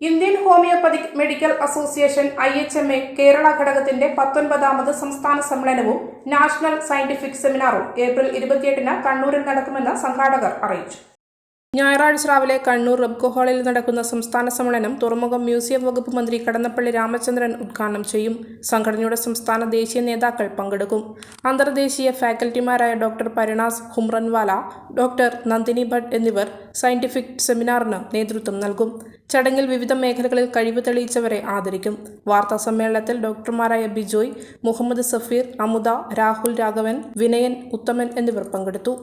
Indian homoeopathic medical association I H M A Kerala ഘടകത്തിന്റെ പത്തൊൻപതാമത് സംസ്ഥാന സമ്മേളനവും നാഷണൽ സയന്റിഫിക് സെമിനാറും ഏപ്രിൽ ഇരുപത്തിയെട്ടിന് കണ്ണൂരിൽ നടക്കുമെന്ന് സംഘാടകർ അറിയിച്ചു. ഞായറാഴ്ച രാവിലെ കണ്ണൂർ റബ്കോ ഹാളിൽ നടക്കുന്ന സംസ്ഥാന സമ്മേളനം തുറമുഖം മ്യൂസിയം വകുപ്പ് മന്ത്രി കടന്നപ്പള്ളി രാമചന്ദ്രൻ ഉദ്ഘാടനം ചെയ്യും. സംഘടനയുടെ സംസ്ഥാന ദേശീയ നേതാക്കൾ പങ്കെടുക്കും. അന്തർദേശീയ ഫാക്കൽറ്റിമാരായ ഡോക്ടർ പരിണാസ് ഹുംറൻവാല ഡോക്ടർ നന്ദിനി ഭട്ട് എന്നിവർ സയന്റിഫിക് സെമിനാറിന് നേതൃത്വം നൽകും. ചടങ്ങിൽ വിവിധ മേഖലകളിൽ കഴിവ് തെളിയിച്ചവരെ ആദരിക്കും. വാർത്താ സമ്മേളനത്തിൽ ഡോക്ടർമാരായ ബിജോയ് മുഹമ്മദ് സഫീർ അമുദ രാഹുൽ രാഘവൻ വിനയൻ ഉത്തമൻ എന്നിവർ പങ്കെടുത്തു.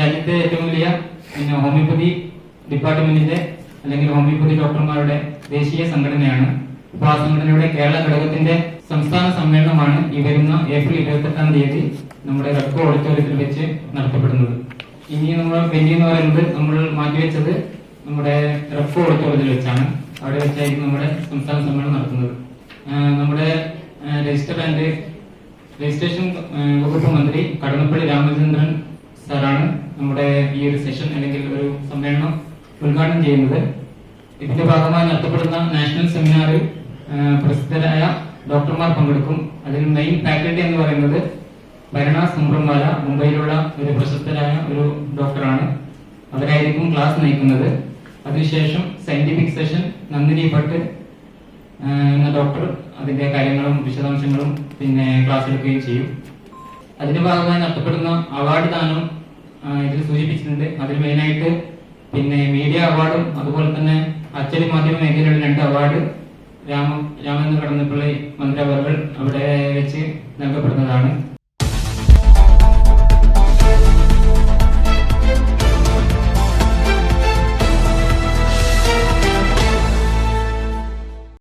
രാജ്യത്തെ ഏറ്റവും വലിയ പിന്നെ ഹോമിയോപ്പതി ഡിപ്പാർട്ട്മെന്റിന്റെ അല്ലെങ്കിൽ ഹോമിയോപ്പതി ഡോക്ടർമാരുടെ ദേശീയ സംഘടനയാണ്. അപ്പൊ ആ സംഘടനയുടെ കേരള ഘടകത്തിന്റെ സംസ്ഥാന സമ്മേളനമാണ് ഈ വരുന്ന ഏപ്രിൽ ഇരുപത്തെട്ടാം തീയതി നമ്മുടെ റെക്കോ ഓഡിറ്റോറിയത്തിൽ വെച്ച് നടത്തപ്പെടുന്നത്. ഇനി നമ്മൾ വെന്യൂ എന്ന് പറയുന്നത് നമ്മൾ മാറ്റിവെച്ചത് നമ്മുടെ റെക്കോ ഓഡിറ്റോറിയത്തിൽ വെച്ചാണ്. അവിടെ വെച്ചായിരിക്കും നമ്മുടെ സംസ്ഥാന സമ്മേളനം നടത്തുന്നത്. നമ്മുടെ രജിസ്റ്റർ ആൻഡ് രജിസ്ട്രേഷൻ വകുപ്പ് മന്ത്രി കടന്നപ്പള്ളി രാമചന്ദ്രൻ സാറാണ് നമ്മുടെ ഈ ഒരു സെഷൻ അല്ലെങ്കിൽ ഒരു സമ്മേളനം ഉദ്ഘാടനം ചെയ്യുന്നത്. ഇതിന്റെ ഭാഗമായി നടത്തപ്പെടുന്ന നാഷണൽ സെമിനാറിൽ പ്രസിദ്ധരായ ഡോക്ടർമാർ പങ്കെടുക്കും. അതിൽ മെയിൻ ഫാക്കൽറ്റി എന്ന് പറയുന്നത് ഭരണ സുംബ്രംവാല മുംബൈയിലുള്ള ഒരു പ്രശസ്തരായ ഒരു ഡോക്ടറാണ്. അവരായിരിക്കും ക്ലാസ് നയിക്കുന്നത്. അതിനുശേഷം സയന്റിഫിക് സെഷൻ നന്ദിനി ഭട്ട് എന്ന ഡോക്ടർ അതിന്റെ കാര്യങ്ങളും വിശദാംശങ്ങളും പിന്നെ ക്ലാസ് എടുക്കുകയും ചെയ്യും. അതിന്റെ ഭാഗമായി നടത്തപ്പെടുന്ന അവാർഡ് ദാനം ഇതിൽ സൂചിപ്പിച്ചിട്ടുണ്ട്. അതിൽ മെയിനായിട്ട് പിന്നെ മീഡിയ അവാർഡും അതുപോലെ തന്നെ അച്ചടി മാധ്യമ മേഖലയിലുള്ള രണ്ട് അവാർഡ് രാമ രാമേന്ദ്ര കടന്നപ്പള്ളി മന്ത്രി അവർ അവിടെ വെച്ച് നൽകപ്പെടുന്നതാണ്.